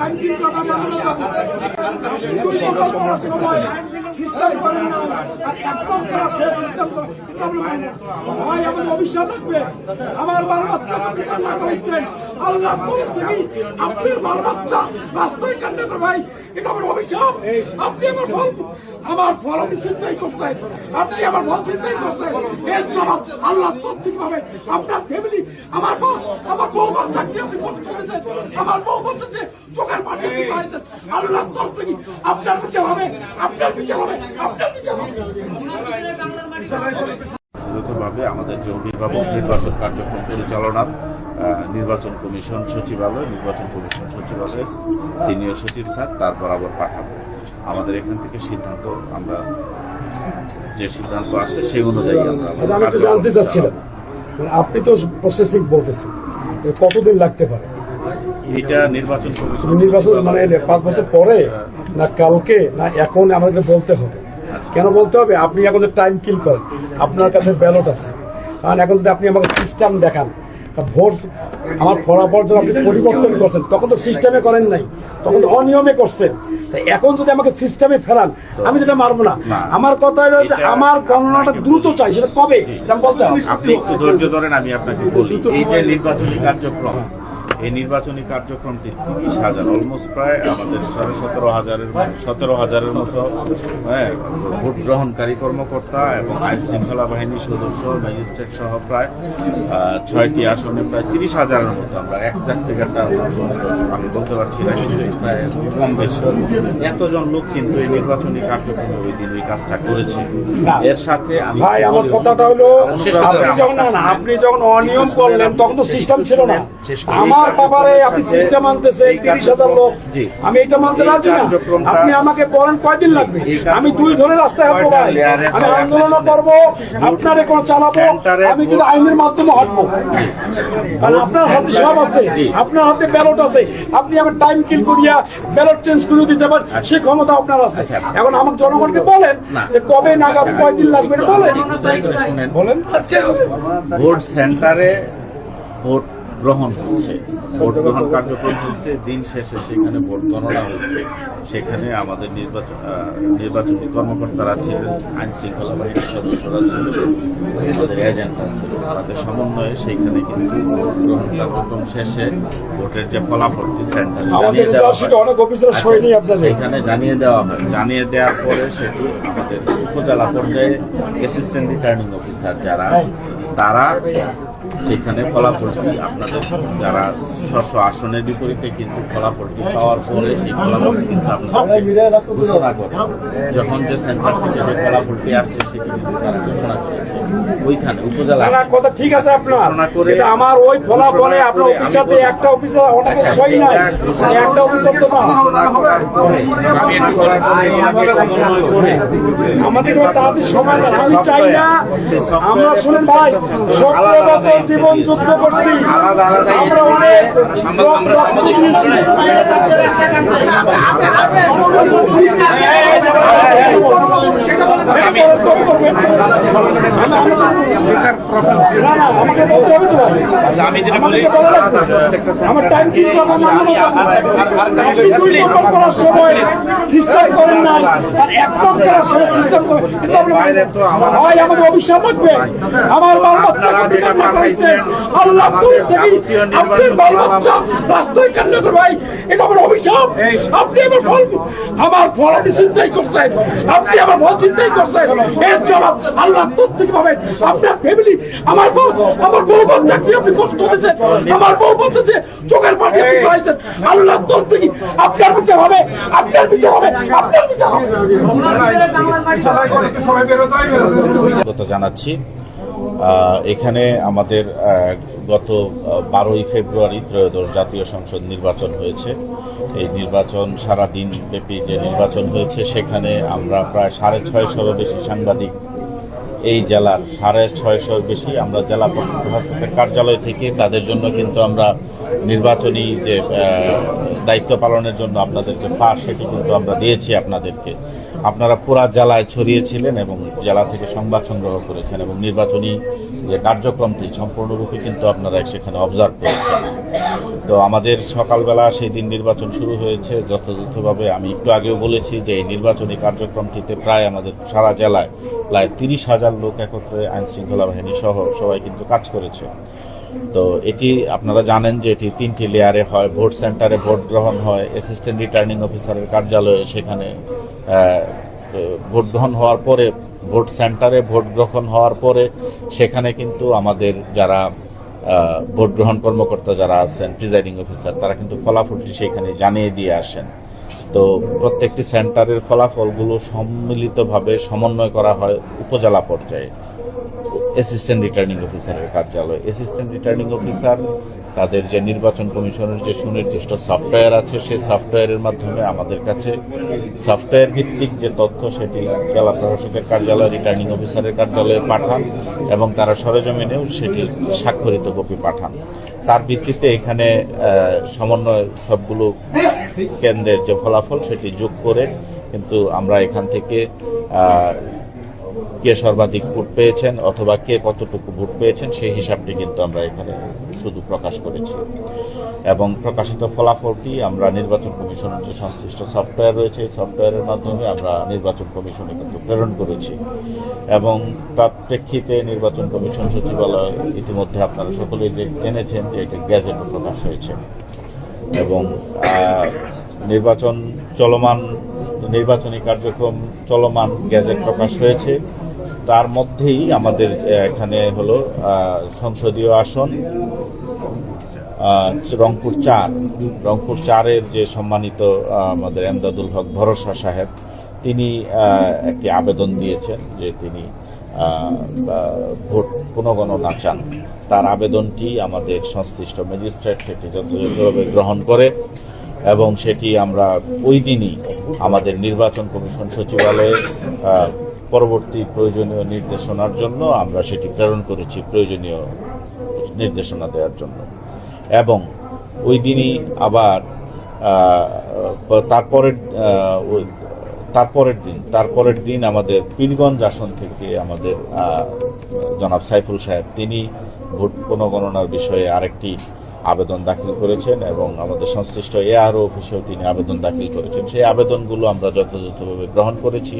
Time টাকা করার সময় সিস্টেম করেন না আর একদম করা শেষ সিস্টেম অভিশাপ থাকবে আমার বাল বাচ্চা না করেছেন। আল্লাহ তরফ থেকে আপনার বাল বাচ্চা রাস্তায় কান্না করে, ভাই, এটা আমার অভিশাপ। আপনি আমার ফল আমার ফল আপনি চিন্তাই করছেন আপনি আমার ফল চিন্তাই করছেন এর জবাব আল্লাহ তরফ থেকে পাবে। আপনার ফ্যামিলি আমার মা, আমার বউ বাচ্চা কি আপনি কষ্ট করেছেন আমার বউ বাচ্চা যে চোখের পানি আপনি পাইছেন আল্লাহ তরফ থেকে আপনার বিচার হবে, আপনার বিচার হবে, আপনার বিচার হবে। যৌথভাবে আমাদের যে অভিভাবক নির্বাচন কার্যক্রম পরিচালনার নির্বাচন কমিশন সচিবালয় নির্বাচন কমিশন সচিবালয়ের সিনিয়র সচিব স্যার তার বরাবর পাঠাবো। আমাদের এখান থেকে সিদ্ধান্ত আমরা যে সিদ্ধান্ত আসে সেই অনুযায়ী আমরা আমি একটু জানতে চাচ্ছিলাম। মানে আপনি তো প্রসেসিং বলতেছেন। এ কতদিন লাগতে পারে? এটা নির্বাচন কমিশন নির্বাচন মানে পাঁচ বছর পরে না কালকে না এখন আমাদেরকে বলতে হবে? কেন বলতে হবে? আপনি এখন টাইম কিল করেন আপনার কাছে ব্যালট আছে। কারণ এখন যদি আপনি আমাকে সিস্টেম দেখান ভোট আমার ফলাফল যখন আপনি পরিবর্তন করছেন তখন তো সিস্টেমে করেন নাই। তখন অনিয়মে করছেন। এখন যদি আমাকে সিস্টেমে ফেরান আমি যেটা মারবো না। আমার কথা হলো যে আমার গণনাটা দ্রুত চাই সেটা কবে? এটা বলতে হবে আপনি একটু ধৈর্য ধরেন আমি আপনাকে বলি। এই যে নির্বাচনী কার্যক্রম এই নির্বাচনী কার্যক্রমটি তিরিশ হাজার অলমোস্ট প্রায় আমাদের সাড়ে সতেরো হাজারের সতেরো হাজারের মতো হ্যাঁ ভোট গ্রহণকারী কর্মকর্তা এবং আইন শৃঙ্খলা বাহিনীর সদস্য ম্যাজিস্ট্রেট সহ প্রায় ছয়টি আসনে প্রায় তিরিশ হাজারের মতো আমরা এক জাস্তিকারটা আমি বলতে পারছি না কিন্তু প্রায় কম বেশি। এতজন লোক কিন্তু এই নির্বাচনী কার্যক্রমে ওই দিন ওই কাজটা করেছে। এর সাথে আমি আমার কথাটা হলো আপনি যখন অনিয়ম করলেন তখন তো সিস্টেম ছিল না। আমার ব্যাপারে আপনি সিস্টেম আনতেছে তিরিশ হাজার লোক। আমি এটা মানতে রাজি না। আপনি আমাকে বলেন কয়দিন লাগবে? আমি দুই ধরে রাস্তায় হাঁটবো ভাই। আমি আন্দোলন করব আপনার এখন চালাবো আমি কিন্তু আইনের মাধ্যমে হাঁটবো। কারণ আপনার হাতে সব আছে। আপনার হাতে ব্যালট আছে। আপনি আমার টাইম কিল করিয়া ব্যালট চেঞ্জ করে দিতে পারেন সে ক্ষমতা আপনার আছে। আচ্ছা। এখন আমাকে জনগণকে বলেন যে কবে নাগাদ কয়দিন লাগবে বলেন। বলেন। ভোট সেন্টারে ভোট গ্রহণ হচ্ছে। ভোট গ্রহণ কার্যক্রম হচ্ছে দিন শেষে সেখানে ভোট গণনা হচ্ছে। সেখানে আমাদের নির্বাচন নির্বাচনী কর্মকর্তারা ছিলেন আইন শৃঙ্খলা বাহিনীর সদস্যরা ছিলেন আমাদের এজেন্টরা ছিল তাদের সমন্বয়ে সেইখানে কিন্তু ভোট গ্রহণ কার্যক্রম শেষে ভোটের যে ফলাফলটি সেন্টারে জানিয়ে দেওয়া হয়। আপনাদের। সেখানে জানিয়ে দেওয়া হয়। জানিয়ে দেওয়ার পরে সেটি আমাদের উপজেলা পর্যায়ে অ্যাসিস্ট্যান্ট রিটার্নিং অফিসার যারা তারা সেখানে ফলাফলটি আপনাদের যারা স্ব আসনের বিপরীতে কিন্তু ফলাফলটি পাওয়ার পরে সেই ফলাফলটি কিন্তু আপনাদের ঘোষণা করে। যখন যে সেন্টার থেকে যে ফলাফলটি আসছে সেটি কিন্তু তারা ঘোষণা করেছে। ওইখানে উপজেলা কথা ঠিক আছে আপনার। ঘোষণা করে- আমার ওই ফলাফলে আপনার বলি- একটা অফিসার অনেক আচ্ছা, সই নাই। একটা অফিসার তো ঘোষণা করার পরে আমাদের তাড়াতাড়ি সময়। আমি চাই না আমরা শুনেন ভাই বছর জীবন যুদ্ধ করছি আলাদা আলাদা আমরা অনেক বলা লাগবে। আমার টাইম কি করব না আপনি করার সময় সিস্টেম করেন না আর এক করার সময় সিস্টেম করেন কিন্তু আপনি বাইরে তো হয় আমাদের অভিশাপ লাগবে। আমার বাল বাচ্চা আপনারা যেটা কান্না করেছে পাঠাইছেন, আল্লাহ দূর থেকে আপনার বাল বাচ্চা রাস্তায় কান্না ভাই? এটা আমার অভিশাপ। আপনি আমার ফল আমার ফল আপনি চিন্তাই করছেন। আপনি আমার ফল চিন্তাই করছেন। এর জবাব আল্লাহ তোর থেকে পাবেন। আপনার ফ্যামিলি আমার বউ আমার বউ বাচ্চা কি আপনি কষ্ট দিয়েছেন? আমার বউ বাচ্চা যে চোখের পাটি আপনি পাইছেন। আল্লাহ তোর থেকে আপনার বিচার হবে আপনার বিচার হবে আপনার বিচার হবে। জানাচ্ছি। এখানে আমাদের গত বারোই ফেব্রুয়ারি ত্রয়োদশ জাতীয় সংসদ নির্বাচন হয়েছে। এই নির্বাচন সারা দিন ব্যাপী যে নির্বাচন হয়েছে, সেখানে আমরা প্রায় সাড়ে ছয়শোরও বেশি সাংবাদিক এই জেলার সাড়ে ছয়শোর বেশি আমরা জেলা প্রশাসকের কার্যালয় থেকে তাদের জন্য কিন্তু আমরা নির্বাচনী যে দায়িত্ব পালনের জন্য আপনাদের যে পাস সেটি কিন্তু আমরা দিয়েছি আপনাদেরকে। আপনারা পুরা জেলায় ছড়িয়েছিলেন এবং জেলা থেকে সংবাদ সংগ্রহ করেছেন এবং নির্বাচনী যে কার্যক্রমটি সম্পূর্ণরূপে কিন্তু আপনারা সেখানে অবজার্ভ করেছেন। তো আমাদের সকালবেলা সেই দিন নির্বাচন শুরু হয়েছে। যথাযথভাবে আমি একটু আগেও বলেছি যে এই নির্বাচনী কার্যক্রমটিতে প্রায় আমাদের সারা জেলায় প্রায় তিরিশ হাজার লোক একত্রে আইন শৃঙ্খলা বাহিনী সহ সবাই কিন্তু কাজ করেছে। তো এটি আপনারা জানেন যে এটি তিনটি লেয়ারে হয়, ভোট সেন্টারে ভোট গ্রহণ হয় অ্যাসিস্ট্যান্ট রিটার্নিং অফিসারের কার্যালয়ে সেখানে ভোট গ্রহণ হওয়ার পরে, ভোট সেন্টারে ভোট গ্রহণ হওয়ার পরে সেখানে কিন্তু আমাদের যারা ভোট গ্রহণ কর্মকর্তা যারা আছেন প্রিজাইডিং অফিসার তারা কিন্তু ফলাফলটি সেখানে জানিয়ে দিয়ে আসেন। তো প্রত্যেকটি সেন্টারের ফলাফলগুলো সম্মিলিতভাবে সমন্বয় করা হয় উপজেলা পর্যায়ে। অ্যাসিস্ট্যান্ট রিটার্নিং অফিসারের কার্যালয়। অ্যাসিস্ট্যান্ট রিটার্নিং অফিসার তাদের যে নির্বাচন কমিশনের যে সুনির্দিষ্ট সফটওয়্যার আছে সেই সফটওয়্যারের মাধ্যমে আমাদের কাছে সফটওয়্যার ভিত্তিক যে তথ্য, সেটি জেলা প্রশাসকের কার্যালয় রিটার্নিং অফিসারের কার্যালয়ে পাঠান এবং তারা সরেজমিনেও সেটি স্বাক্ষরিত কপি পাঠান। তার ভিত্তিতে এখানে সমন্বয় সবগুলো কেন্দ্রের যে ফলাফল, সেটি যোগ করে কিন্তু আমরা এখান থেকে কে সর্বাধিক ভোট পেয়েছেন অথবা কে কতটুকু ভোট পেয়েছেন, সেই হিসাবটি কিন্তু আমরা এখানে শুধু প্রকাশ করেছি। এবং প্রকাশিত ফলাফলটি আমরা নির্বাচন কমিশনের যে সংশ্লিষ্ট সফটওয়্যার রয়েছে, এই সফটওয়্যারের মাধ্যমে আমরা নির্বাচন কমিশনে কিন্তু প্রেরণ করেছি। এবং তার প্রেক্ষিতে নির্বাচন কমিশন সচিবালয় ইতিমধ্যে আপনারা সকলেই জেনেছেন যে এটি গ্যাজেটে প্রকাশ হয়েছে। এবং নির্বাচন চলমান নির্বাচনী কার্যক্রম চলমান গ্যাজেট প্রকাশ হয়েছে। তার মধ্যেই আমাদের এখানে হলো সংসদীয় আসন রংপুর চার। রংপুর চারের যে সম্মানিত আমাদের এমদাদুল হক ভরসা সাহেব, তিনি একটি আবেদন দিয়েছেন যে তিনি ভোট পুনঃগণনা চান। তার আবেদনটি আমাদের সংশ্লিষ্ট ম্যাজিস্ট্রেট থেকে যথাযথভাবে গ্রহণ করে। এবং সেটি আমরা ওই দিনই আমাদের নির্বাচন কমিশন সচিবালয়ে পরবর্তী প্রয়োজনীয় নির্দেশনার জন্য আমরা সেটি প্রেরণ করেছি, প্রয়োজনীয় নির্দেশনা দেওয়ার জন্য। এবং ওই দিনই আবার তারপরের তারপরের দিন তারপরের দিন আমাদের পীরগঞ্জ আসন থেকে আমাদের জনাব সাইফুল সাহেব, তিনি ভোট পুনঃগণনার বিষয়ে আরেকটি আবেদন দাখিল করেছেন এবং আমাদের সংশ্লিষ্ট এআরও অফিসেও তিনি আবেদন দাখিল করেছেন। সেই আবেদনগুলো আমরা যথাযথভাবে গ্রহণ করেছি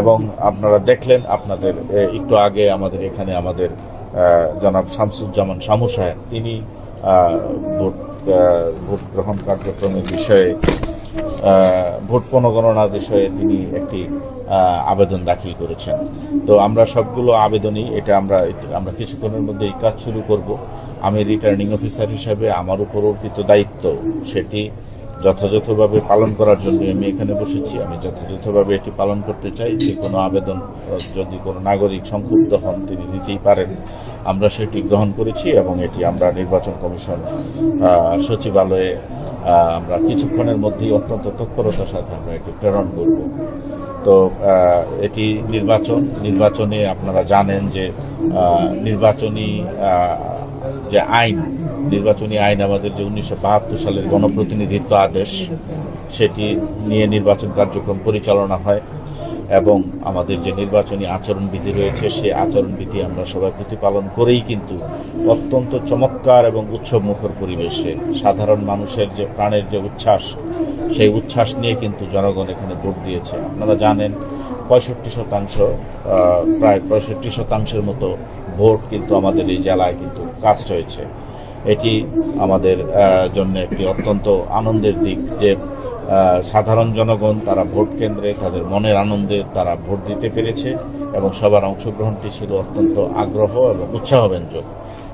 এবং আপনারা দেখলেন আপনাদের একটু আগে আমাদের এখানে আমাদের জনাব শামসুজ্জামান শামু সাহেব, তিনি ভোট ভোট গ্রহণ কার্যক্রমের বিষয়ে ভোট পুনঃগণনার বিষয়ে তিনি একটি আবেদন দাখিল করেছেন। তো আমরা সবগুলো আবেদনই, এটা আমরা আমরা কিছুক্ষণের মধ্যে এই কাজ শুরু করব। আমি রিটার্নিং অফিসার হিসেবে আমার উপর অর্পিত দায়িত্ব, সেটি যথাযথভাবে পালন করার জন্য আমি এখানে বসেছি। আমি যথাযথভাবে এটি পালন করতে চাই। যে কোনো আবেদন, যদি কোনো নাগরিক সংক্ষুব্ধ হন, তিনি দিতেই পারেন। আমরা সেটি গ্রহণ করেছি এবং এটি আমরা নির্বাচন কমিশন সচিবালয়ে আমরা কিছুক্ষণের মধ্যেই অত্যন্ত তৎপরতার সাথে আমরা এটি প্রেরণ করব। তো এটি নির্বাচন। নির্বাচনে আপনারা জানেন যে নির্বাচনী যে আইন, নির্বাচনী আইন আমাদের যে উনিশশো বাহাত্তর সালের গণপ্রতিনিধিত্ব আদেশ, সেটি নিয়ে নির্বাচন কার্যক্রম পরিচালনা হয়। এবং আমাদের যে নির্বাচনী আচরণবিধি রয়েছে সেই আচরণবিধি আমরা সবাই প্রতিপালন করেই কিন্তু অত্যন্ত চমৎকার এবং উৎসবমুখর পরিবেশে সাধারণ মানুষের যে প্রাণের যে উচ্ছ্বাস, সেই উচ্ছ্বাস নিয়ে কিন্তু জনগণ এখানে ভোট দিয়েছে। আপনারা জানেন, পঁয়ষট্টি শতাংশ প্রায় পঁয়ষট্টি শতাংশের মতো ভোট কিন্তু আমাদের এই জেলায় কিন্তু কাস্ট হয়েছে। এটি আমাদের জন্য একটি অত্যন্ত আনন্দের দিক যে সাধারণ জনগণ তারা ভোট কেন্দ্রে তাদের মনের আনন্দে তারা ভোট দিতে পেরেছে এবং সবার অংশগ্রহণটি ছিল অত্যন্ত আগ্রহ এবং উৎসাহব্যঞ্জক